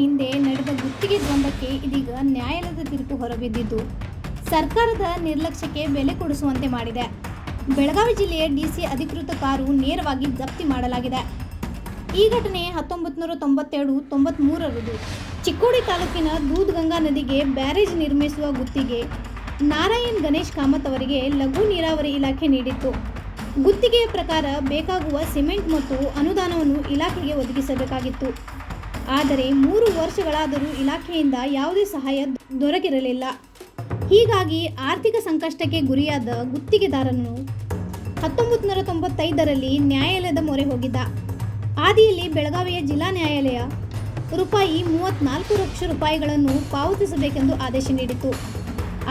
ಹಿಂದೆ ನಡೆದ ಗುತ್ತಿಗೆ ದ್ವಂದ್ವಕ್ಕೆ ಇದೀಗ ನ್ಯಾಯಾಲಯದ ತೀರ್ಪು ಹೊರಬಿದ್ದಿದ್ದು, ಸರ್ಕಾರದ ನಿರ್ಲಕ್ಷ್ಯಕ್ಕೆ ಬೆಲೆ ಕೊಡಿಸುವಂತೆ ಮಾಡಿದೆ. ಬೆಳಗಾವಿ ಜಿಲ್ಲೆಯ ಡಿಸಿ ಅಧಿಕೃತ ಕಾರು ನೇರವಾಗಿ ಜಪ್ತಿ ಮಾಡಲಾಗಿದೆ. ಈ ಘಟನೆ ಹತ್ತೊಂಬತ್ತು ನೂರ ತೊಂಬತ್ತೆರಡು, ತೊಂಬತ್ಮೂರರದು. ಚಿಕ್ಕೋಡಿ ತಾಲೂಕಿನ ದೂದ್ಗಂಗಾ ನದಿಗೆ ಬ್ಯಾರೇಜ್ ನಿರ್ಮಿಸುವ ಗುತ್ತಿಗೆ ನಾರಾಯಣ್ ಗಣೇಶ್ ಕಾಮತ್ ಅವರಿಗೆ ಲಘು ನೀರಾವರಿ ಇಲಾಖೆ ನೀಡಿತ್ತು. ಗುತ್ತಿಗೆಯ ಪ್ರಕಾರ ಬೇಕಾಗುವ ಸಿಮೆಂಟ್ ಮತ್ತು ಅನುದಾನವನ್ನು ಇಲಾಖೆಗೆ ಒದಗಿಸಬೇಕಾಗಿತ್ತು. ಆದರೆ ಮೂರು ವರ್ಷಗಳಾದರೂ ಇಲಾಖೆಯಿಂದ ಯಾವುದೇ ಸಹಾಯ ದೊರಕಿರಲಿಲ್ಲ. ಹೀಗಾಗಿ ಆರ್ಥಿಕ ಸಂಕಷ್ಟಕ್ಕೆ ಗುರಿಯಾದ ಗುತ್ತಿಗೆದಾರನು ಹತ್ತೊಂಬತ್ತು ನೂರ ತೊಂಬತ್ತೈದರಲ್ಲಿ ನ್ಯಾಯಾಲಯದ ಮೊರೆ ಹೋಗಿದ್ದ. ಆದಿಯಲ್ಲಿ ಬೆಳಗಾವಿಯ ಜಿಲ್ಲಾ ನ್ಯಾಯಾಲಯ ರೂಪಾಯಿ ಮೂವತ್ನಾಲ್ಕು ಲಕ್ಷ ರೂಪಾಯಿಗಳನ್ನು ಪಾವತಿಸಬೇಕೆಂದು ಆದೇಶ ನೀಡಿತು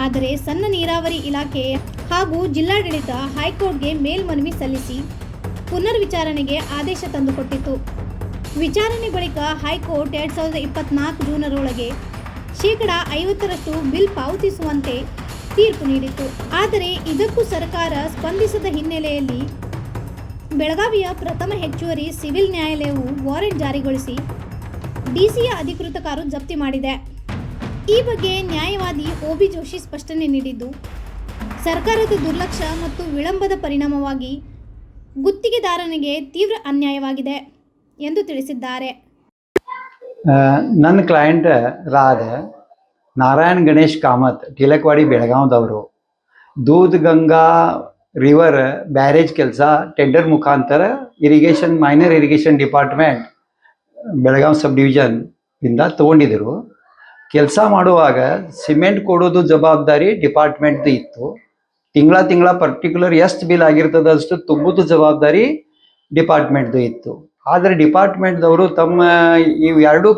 ಆದರೆ ಸಣ್ಣ ನೀರಾವರಿ ಇಲಾಖೆ ಹಾಗೂ ಜಿಲ್ಲಾಡಳಿತ ಹೈಕೋರ್ಟ್ಗೆ ಮೇಲ್ಮನವಿ ಸಲ್ಲಿಸಿ ಪುನರ್ವಿಚಾರಣೆಗೆ ಆದೇಶ ತಂದುಕೊಟ್ಟಿತು ವಿಚಾರಣೆ ಬಳಿಕ ಹೈಕೋರ್ಟ್ ಎರಡು ಸಾವಿರದ ಇಪ್ಪತ್ನಾಲ್ಕು ಜೂನರೊಳಗೆ ಶೇಕಡ ಐವತ್ತರಷ್ಟು ಬಿಲ್ ಪಾವತಿಸುವಂತೆ ತೀರ್ಪು ನೀಡಿತು ಆದರೆ ಇದಕ್ಕೂ ಸರ್ಕಾರ ಸ್ಪಂದಿಸದ ಹಿನ್ನೆಲೆಯಲ್ಲಿ ಬೆಳಗಾವಿಯ ಪ್ರಥಮ ಹೆಚ್ಚುವರಿ ಸಿವಿಲ್ ನ್ಯಾಯಾಲಯವು ವಾರೆಂಟ್ ಜಾರಿಗೊಳಿಸಿ ಡಿಸಿಯ ಅಧಿಕೃತ ಕಾರು ಜಪ್ತಿ ಮಾಡಿದೆ. ಈ ಬಗ್ಗೆ ನ್ಯಾಯವಾದಿ ಒ ಬಿ ಜೋಶಿ ಸ್ಪಷ್ಟನೆ ನೀಡಿದ್ದು, ಸರ್ಕಾರದ ದುರ್ಲಕ್ಷ್ಯ ಮತ್ತು ವಿಳಂಬದ ಪರಿಣಾಮವಾಗಿ ಗುತ್ತಿಗೆದಾರನಿಗೆ ತೀವ್ರ ಅನ್ಯಾಯವಾಗಿದೆ. ಎಂದು ತಿಳಿಸಿದ್ದಾರೆ. ನನ್ನ ಕ್ಲೈಂಟ್ ರಾಧ, ನಾರಾಯಣ್ ಗಣೇಶ್ ಕಾಮತ್, ಟಿಲಕ್ವಾಡಿ, ಬೆಳಗಾವ್ದವರು. ದೂದ್ ಗಂಗಾ ರಿವರ್ ಬ್ಯಾರೇಜ್ ಕೆಲಸ ಟೆಂಡರ್ ಮುಖಾಂತರ irrigation minor irrigation department Belgaum sub division ಇಂದ ತಗೊಂಡಿದ್ರು. ಕೆಲಸ ಮಾಡುವಾಗ ಸಿಮೆಂಟ್ ಕೊಡೋದು ಜವಾಬ್ದಾರಿ ಡಿಪಾರ್ಟ್ಮೆಂಟ್ದು ಇತ್ತು. ತಿಂಗಳ ತಿಂಗಳ ಪರ್ಟಿಕ್ಯುಲರ್ ಎಷ್ಟು ಬಿಲ್ ಆಗಿರ್ತದ ಅಷ್ಟು ತುಂಬುದು ಜವಾಬ್ದಾರಿ ಡಿಪಾರ್ಟ್ಮೆಂಟ್ದು ಇತ್ತು. ಆದರೆ ಡಿಪಾರ್ಟ್ಮೆಂಟ್ದವರು ತಮ್ಮ ಈ ಎರಡೂ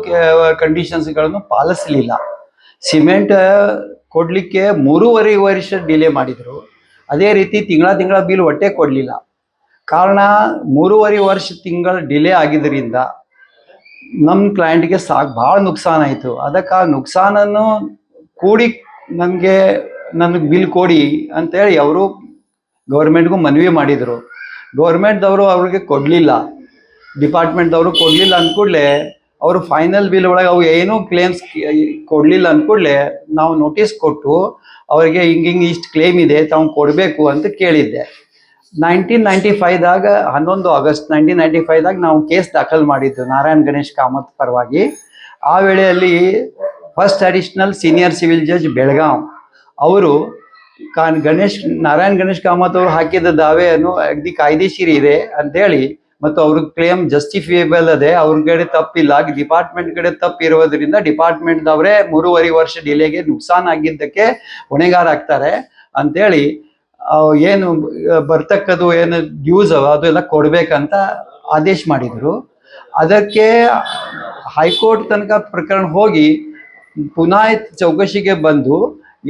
ಕಂಡೀಷನ್ಸ್ಗಳನ್ನು ಪಾಲಿಸಲಿಲ್ಲ. ಸಿಮೆಂಟ್ ಕೊಡಲಿಕ್ಕೆ ಮೂರುವರೆ ವರ್ಷ ಡಿಲೇ ಮಾಡಿದರು. ಅದೇ ರೀತಿ ತಿಂಗಳ ತಿಂಗಳ ಬಿಲ್ ಒಟ್ಟೆ ಕೊಡಲಿಲ್ಲ. ಕಾರಣ ಮೂರುವರೆ ವರ್ಷ ತಿಂಗಳ ಡಿಲೇ ಆಗಿದ್ದರಿಂದ ನಮ್ಮ ಕ್ಲೈಂಟ್ಗೆ ಸಾಕು ಭಾಳ ನುಕ್ಸಾನ ಆಯಿತು. ಅದಕ್ಕೆ ಆ ನುಕ್ಸಾನನ್ನು ಕೂಡಿ ನನಗೆ ನನಗೆ ಬಿಲ್ ಕೊಡಿ ಅಂತೇಳಿ ಅವರು ಗೌರ್ಮೆಂಟ್ಗೂ ಮನವಿ ಮಾಡಿದರು. ಗೌರ್ಮೆಂಟ್ದವರು ಅವ್ರಿಗೆ ಕೊಡಲಿಲ್ಲ. ಡಿಪಾರ್ಟ್ಮೆಂಟ್ದವರು ಕೊಡಲಿಲ್ಲ ಅಂದ್ಕೂಡ್ಲೆ ಅವರು ಫೈನಲ್ ಬಿಲ್ ಒಳಗೆ ಅವು ಏನೂ ಕ್ಲೇಮ್ಸ್ ಕೊಡಲಿಲ್ಲ ಅಂದ್ಕೂಡ್ಲೆ ನಾವು ನೋಟಿಸ್ ಕೊಟ್ಟು ಅವರಿಗೆ ಹಿಂಗೆ ಹಿಂಗೆ ಇಷ್ಟು ಕ್ಲೇಮ್ ಇದೆ, ತಾವು ಕೊಡಬೇಕು ಅಂತ ಕೇಳಿದ್ದೆ. ನೈನ್ಟೀನ್ ನೈಂಟಿ ಫೈವ್ದಾಗ ಹನ್ನೊಂದು ಆಗಸ್ಟ್ ನೈನ್ಟೀನ್ ನೈಂಟಿ ಫೈವ್ದಾಗ ನಾವು ಕೇಸ್ ದಾಖಲು ಮಾಡಿದ್ದು, ನಾರಾಯಣ್ ಗಣೇಶ್ ಕಾಮತ್ ಪರವಾಗಿ. ಆ ವೇಳೆಯಲ್ಲಿ first additional senior civil judge Belgaum. ಅವರು ಕಾನ್ ಗಣೇಶ್, ನಾರಾಯಣ್ ಗಣೇಶ್ ಕಾಮತ್ ಅವರು ಹಾಕಿದ ದಾವೆಯನ್ನು ಅಗ್ದಿ ಕಾಯ್ದೆಶೀರಿ ಇದೆ ಅಂತೇಳಿ ಮತ್ತು ಅವ್ರ ಕ್ಲೇಮ್ ಜಸ್ಟಿಫಿಯೇಬಲ್ ಅದೆ. ಅವ್ರ ಕಡೆ ತಪ್ಪಿಲ್ಲ. ಡಿಪಾರ್ಟ್ಮೆಂಟ್ ಕಡೆ ತಪ್ಪಿರೋದ್ರಿಂದ ಡಿಪಾರ್ಟ್ಮೆಂಟ್ದವರೇ ಮೂರುವರೆ ವರ್ಷ ಡಿಲೇಗೆ ನುಕ್ಸಾನ್ ಆಗಿದ್ದಕ್ಕೆ ಹೊಣೆಗಾರ ಆಗ್ತಾರೆ. ಅಂತೇಳಿ ಏನು ಬರ್ತಕ್ಕದು ಏನು ಡ್ಯೂಸ್ ಅವ ಅದೆಲ್ಲ ಕೊಡ್ಬೇಕಂತ ಆದೇಶ ಮಾಡಿದ್ರು. ಅದಕ್ಕೆ ಹೈಕೋರ್ಟ್ ತನಕ ಪ್ರಕರಣ ಹೋಗಿ ಪುನಃ ಚೌಕಶಿಗೆ ಬಂದು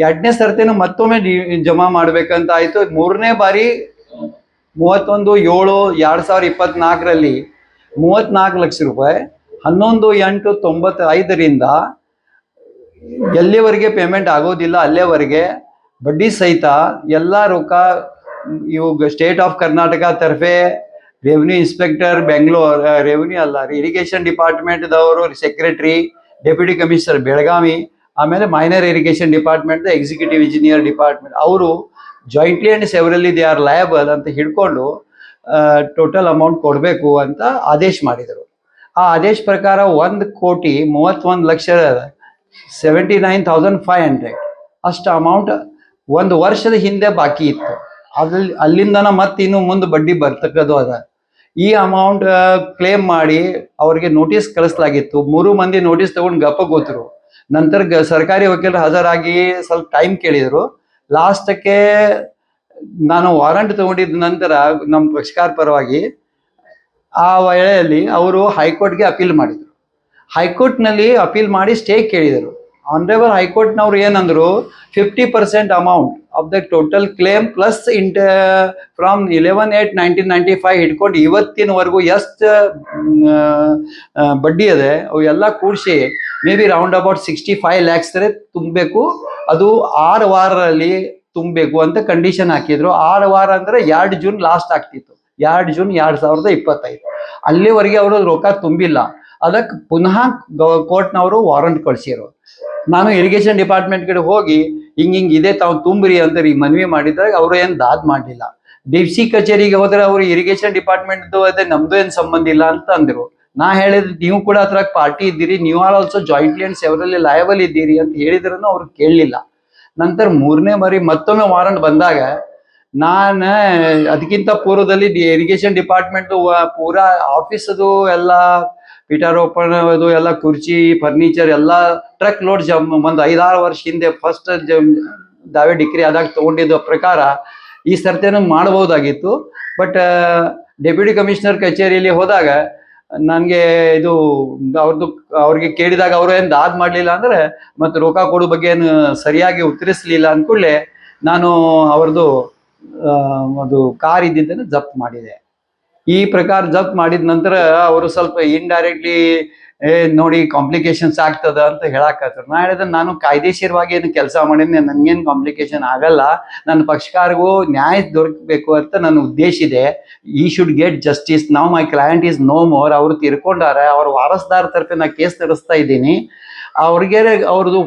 ಎರಡನೇ ಸರ್ತಿನೂ ಮತ್ತೊಮ್ಮೆ ಜಮಾ ಮಾಡ್ಬೇಕಂತ ಆಯಿತು. ಮೂರನೇ ಬಾರಿ ಮೂವತ್ತೊಂದು ಏಳು ಎರಡು ಸಾವಿರದ ಇಪ್ಪತ್ನಾಲ್ಕರಲ್ಲಿ ಮೂವತ್ನಾಲ್ಕು ಲಕ್ಷ ರೂಪಾಯಿ, ಹನ್ನೊಂದು ಎಂಟು ತೊಂಬತ್ತೈದರಿಂದ ಎಲ್ಲಿವರೆಗೆ ಪೇಮೆಂಟ್ ಆಗೋದಿಲ್ಲ, ಅಲ್ಲೇವರೆಗೆ ಬಡ್ಡಿ ಸಹಿತ ಎಲ್ಲ ರೊಕ್ಕ ಇವು ಸ್ಟೇಟ್ ಆಫ್ ಕರ್ನಾಟಕ ತರಫೆ ರೆವಿನ್ಯೂ ಇನ್ಸ್ಪೆಕ್ಟರ್ ಬೆಂಗಳೂರು ರೆವಿನ್ಯೂ ಅಲ್ಲ ಇರಿಗೇಷನ್ ಡಿಪಾರ್ಟ್ಮೆಂಟ್ದವರು ಸೆಕ್ರೆಟರಿ ಡೆಪ್ಯೂಟಿ ಕಮಿಷನರ್ ಬೆಳಗಾವಿ, ಆಮೇಲೆ minor irrigation department executive engineer department ಅವರು jointly and severally they are liable ಅಂತ ಹಿಡ್ಕೊಂಡು ಟೋಟಲ್ ಅಮೌಂಟ್ ಕೊಡಬೇಕು ಅಂತ ಆದೇಶ ಮಾಡಿದರು. ಆ ಆದೇಶ ಪ್ರಕಾರ ಒಂದು ಕೋಟಿ ಮೂವತ್ತೊಂದು lakh seventy nine thousand five hundred ಅಷ್ಟು ಅಮೌಂಟ್ ಒಂದು ವರ್ಷದ ಹಿಂದೆ ಬಾಕಿ ಇತ್ತು. ಅದ್ರಲ್ಲಿ, ಅಲ್ಲಿಂದನ ಮತ್ತೆ ಇನ್ನು ಮುಂದೆ ಬಡ್ಡಿ ಬರ್ತಕ್ಕದು ಅದ. ಈ ಅಮೌಂಟ್ ಕ್ಲೇಮ್ ಮಾಡಿ ಅವರಿಗೆ ನೋಟಿಸ್ ಕಳಿಸ್ಲಾಗಿತ್ತು. ಮೂರು ಮಂದಿ ನೋಟಿಸ್ ತಗೊಂಡು ಗಪ್ಪ ಕೂತರು. ನಂತರ ಸರ್ಕಾರಿ ವಕೀಲರು ಹಾಜರಾಗಿ ಸ್ವಲ್ಪ ಟೈಮ್ ಕೇಳಿದರು. ಲಾಸ್ಟಕ್ಕೆ ನಾನು ವಾರಂಟ್ ತಗೊಂಡಿದ್ದ ನಂತರ ನಮ್ಮ ಪಕ್ಷಕಾರ ಪರವಾಗಿ ಆ ವೇಳೆಯಲ್ಲಿ ಅವರು ಹೈಕೋರ್ಟ್ಗೆ ಅಪೀಲ್ ಮಾಡಿದರು. ಹೈಕೋರ್ಟ್ನಲ್ಲಿ ಅಪೀಲ್ ಮಾಡಿ ಸ್ಟೇ ಕೇಳಿದರು. ಆನರೇಬಲ್ ಹೈಕೋರ್ಟ್ನವ್ರು ಏನಂದ್ರು fifty percent amount of the total claim plus ಇಂಟ from eleven eight nineteen ninety five ಹಿಡ್ಕೊಂಡು ಇವತ್ತಿನವರೆಗೂ ಎಷ್ಟು ಬಡ್ಡಿ ಅದೆ ಅವು ಎಲ್ಲ ಕೂಡಿಸಿ may be round about sixty five lakhs ತುಂಬಬೇಕು. ಅದು ಆರು ವಾರದಲ್ಲಿ ತುಂಬಬೇಕು ಅಂತ ಕಂಡೀಷನ್ ಹಾಕಿದ್ರು. ಆರು ವಾರ ಅಂದ್ರೆ ಎರಡು ಜೂನ್ ಲಾಸ್ಟ್ ಆಗ್ತಿತ್ತು. ಎರಡು ಜೂನ್ ಎರಡ್ ಸಾವಿರದ ಇಪ್ಪತ್ತೈದು. ಅಲ್ಲಿವರೆಗೆ ಅವರು ರೊಕ್ಕ ತುಂಬಿಲ್ಲ. ಅದಕ್ಕೆ ಪುನಃ ಕೋರ್ಟ್ನವರು ವಾರಂಟ್ ಕಳ್ಸಿರು ನಾನು ಇರಿಗೇಷನ್ ಡಿಪಾರ್ಟ್ಮೆಂಟ್ ಕಡೆ ಹೋಗಿ, ಹಿಂಗ ಹಿಂಗ ಇದೆ, ತಾವು ತುಂಬ್ರಿ ಅಂತ ಈ ಮನವಿ ಮಾಡಿದಾಗ ಅವರು ಏನು ದಾದ್ ಮಾಡಲಿಲ್ಲ. ಡಿ ಸಿ ಕಚೇರಿಗೆ ಹೋದ್ರೆ ಅವರು ಇರಿಗೇಷನ್ ಡಿಪಾರ್ಟ್ಮೆಂಟ್ ಅದೇ ನಮ್ದು ಏನು ಸಂಬಂಧ ಇಲ್ಲ ಅಂತ ಅಂದ್ರು. ನಾ ಹೇಳಿದ್ರೆ ನೀವು ಕೂಡ ಅದ್ರಾಗ ಪಾರ್ಟಿ ಇದ್ದೀರಿ, ನೀವು are also jointly and severally liable ಇದ್ದೀರಿ ಅಂತ ಹೇಳಿದ್ರೂ ಅವ್ರು ಕೇಳಲಿಲ್ಲ. ನಂತರ ಮೂರನೇ ಬಾರಿ ಮತ್ತೊಮ್ಮೆ ವಾರಂಟ್ ಬಂದಾಗ ನಾನು ಅದಕ್ಕಿಂತ ಪೂರ್ವದಲ್ಲಿ ಇರಿಗೇಷನ್ ಡಿಪಾರ್ಟ್ಮೆಂಟ್ ಪೂರಾ ಆಫೀಸದು ಎಲ್ಲ ಪೀಠಾರೋಪಣ ಅದು ಎಲ್ಲ ಕುರ್ಚಿ ಫರ್ನಿಚರ್ ಎಲ್ಲ ಟ್ರಕ್ ಲೋಡ್ ಜಮ್ ಒಂದು ಐದಾರು ವರ್ಷ ಹಿಂದೆ ಫಸ್ಟ್ ದಾವೆ ಡಿಗ್ರಿ ಆದಾಗ ತಗೊಂಡಿದ್ದ ಪ್ರಕಾರ ಈ ಸರ್ತೇನು ಮಾಡಬಹುದಾಗಿತ್ತು. ಬಟ್ ಡೆಪ್ಯೂಟಿ ಕಮಿಷನರ್ ಕಚೇರಿಯಲ್ಲಿ ಹೋದಾಗ ನನಗೆ ಇದು ಅವ್ರದ್ದು ಅವ್ರಿಗೆ ಕೇಳಿದಾಗ ಅವರು ಏನು ದಾದ್ ಮಾಡಲಿಲ್ಲ ಅಂದ್ರೆ ಮತ್ತೆ ರೋಕ ಕೊಡೋ ಬಗ್ಗೆ ಏನು ಸರಿಯಾಗಿ ಉತ್ತರಿಸಲಿಲ್ಲ ಅಂದ್ಕೂಡಲೇ ನಾನು ಅವ್ರದ್ದು ಅದು ಕಾರ್ ಇದ್ದಿದ್ದನ್ನು ಜಪ್ತ್ ಮಾಡಿದೆ. ಈ ಪ್ರಕಾರ ಜಪ್ತ್ ಮಾಡಿದ ನಂತರ ಅವರು ಸ್ವಲ್ಪ ಇಂಡೈರೆಕ್ಟ್ಲಿ ಏ, ನೋಡಿ ಕಾಂಪ್ಲಿಕೇಶನ್ಸ್ ಆಗ್ತದ ಅಂತ ಹೇಳಾಕತ್ರು. ನಾ ಹೇಳಿದ್ರೆ ನಾನು ಕಾಯ್ದೇಶೀರವಾಗಿ ಏನು ಕೆಲಸ ಮಾಡಿದ್ನೆ, ನನ್ಗೇನು ಕಾಂಪ್ಲಿಕೇಶನ್ ಆಗಲ್ಲ. ನನ್ನ ಪಕ್ಷಕಾರಗೂ ನ್ಯಾಯ ದೊರಕಬೇಕು ಅಂತ ನನ್ನ ಉದ್ದೇಶ ಇದೆ. ಈ ಶುಡ್ ಗೆಟ್ ಜಸ್ಟಿಸ್ ನಾವು my client is no more ಅವರು ತಿರ್ಕೊಂಡಾರ. ಅವ್ರ ವಾರಸ್ದಾರ ತರಫೆ ನಾ ಕೇಸ್ ನಡೆಸ್ತಾ ಇದ್ದೀನಿ. ಅವ್ರಿಗೆ ಅವ್ರದ್ದು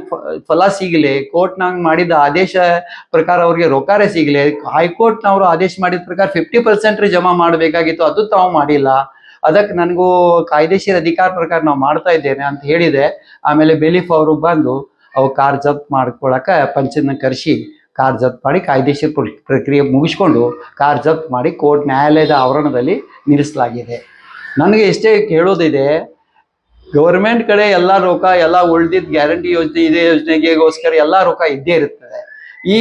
ಫಲ ಸಿಗಲಿ. ಕೋರ್ಟ್ನಾಗ ಮಾಡಿದ ಆದೇಶ ಪ್ರಕಾರ ಅವ್ರಿಗೆ ರೊಕ್ಕಾರೆ ಸಿಗಲಿ. ಹೈಕೋರ್ಟ್ನವರು ಆದೇಶ ಮಾಡಿದ ಪ್ರಕಾರ ಫಿಫ್ಟಿ ಪರ್ಸೆಂಟ್ ಜಮಾ ಮಾಡಬೇಕಾಗಿತ್ತು. ಅದು ತಾವು ಮಾಡಿಲ್ಲ. ಅದಕ್ಕೆ ನನಗೂ ಕಾಯ್ದೆಶೀರ ಅಧಿಕಾರ ಪ್ರಕಾರ ನಾವು ಮಾಡ್ತಾ ಇದ್ದೇನೆ ಅಂತ ಹೇಳಿದೆ. ಆಮೇಲೆ ಬೆಲೀಫ್ ಅವರು ಬಂದು ಅವು ಕಾರ್ ಜಪ್ತ್ ಮಾಡ್ಕೊಳಕ ಪಂಚನ ಕರೆಸಿ ಕಾರ್ ಜಪ್ತ್ ಮಾಡಿ ಕಾಯ್ದೆಶೀರ ಪ್ರಕ್ರಿಯೆ ಮುಗಿಸ್ಕೊಂಡು ಕಾರ್ ಜಪ್ತ್ ಮಾಡಿ ಕೋರ್ಟ್ ನ್ಯಾಯಾಲಯದ ಆವರಣದಲ್ಲಿ ನಿಲ್ಲಿಸಲಾಗಿದೆ. ನನಗೆ ಎಷ್ಟೇ ಕೇಳೋದಿದೆ ಗೌರ್ಮೆಂಟ್ ಕಡೆ ಎಲ್ಲ ರೊಕ್ಕ ಎಲ್ಲ ಉಳ್ದಿದ್ ಗ್ಯಾರಂಟಿ ಯೋಜನೆ, ಇದೆ ಯೋಜನೆಗೆಗೋಸ್ಕರ ಎಲ್ಲ ರೊಕ್ಕ ಇದ್ದೇ ಇರುತ್ತದೆ. ಈ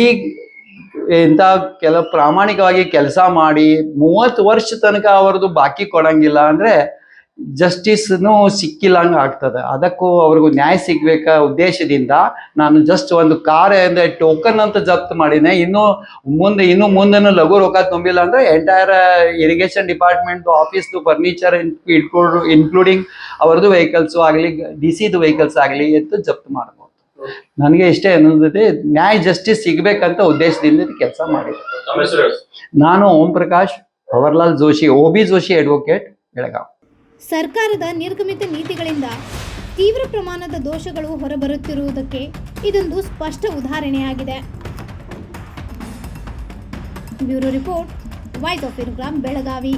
ಇಂಥ ಕೆಲ ಪ್ರಾಮಾಣಿಕವಾಗಿ ಕೆಲಸ ಮಾಡಿ ಮೂವತ್ತು ವರ್ಷ ತನಕ ಅವರದು ಬಾಕಿ ಕೊಡಂಗಿಲ್ಲ ಅಂದ್ರೆ ಸಿಕ್ಕಿಲ್ಲ ಹಂಗ ಆಗ್ತದೆ. ಅದಕ್ಕೂ ಅವ್ರಿಗೂ ನ್ಯಾಯ ಸಿಗ್ಬೇಕ ಉದ್ದೇಶದಿಂದ ನಾನು ಜಸ್ಟ್ ಒಂದು ಕಾರ್ ಅಂದ್ರೆ ಟೋಕನ್ ಅಂತ ಜಪ್ತ್ ಮಾಡಿದೆ ಇನ್ನು ಮುಂದೆ, ಇನ್ನು ಮುಂದೆನೂ ಲಘು ರೊಕ್ಕ ತುಂಬಿಲ್ಲ ಅಂದ್ರೆ ಎಂಟೈರ್ ಇರಿಗೇಷನ್ ಡಿಪಾರ್ಟ್ಮೆಂಟ್ ಆಫೀಸ್ದು ಫರ್ನಿಚರ್ ಇನ್ಕ್ಲೂಡಿಂಗ್ ಅವ್ರದ್ದು ವೆಹಿಕಲ್ಸು ಆಗಲಿ, ಡಿ ಸಿದು ವೆಹಿಕಲ್ಸ್ ಆಗಲಿ ಎತ್ತು ಜಪ್ತ್ ಮಾಡ್ಬೋದು. ನನಗೆ ಇಷ್ಟೇ ಅನ್ನೋದೈತೆ ನ್ಯಾಯ ಜಸ್ಟಿಸ್ ಸಿಗಬೇಕಂತ ಉದ್ದೇಶದಿಂದ ಕೆಲಸ ಮಾಡಿದೆ. ತಮ್ಮ ಹೆಸರು ನಾನು Om Prakash Pawarlal Joshi O B Joshi advocate Belgaum. ಸರ್ಕಾರದ ನಿರ್ಗಮಿತ ನೀತಿಗಳಿಂದ ತೀವ್ರ ಪ್ರಮಾಣದ ದೋಷಗಳು ಹೊರಬರುತ್ತಿರುವುದಕ್ಕೆ ಇದೊಂದು ಸ್ಪಷ್ಟ ಉದಾಹರಣೆಯಾಗಿದೆ. Bureau report voice of Ingram Belagavi.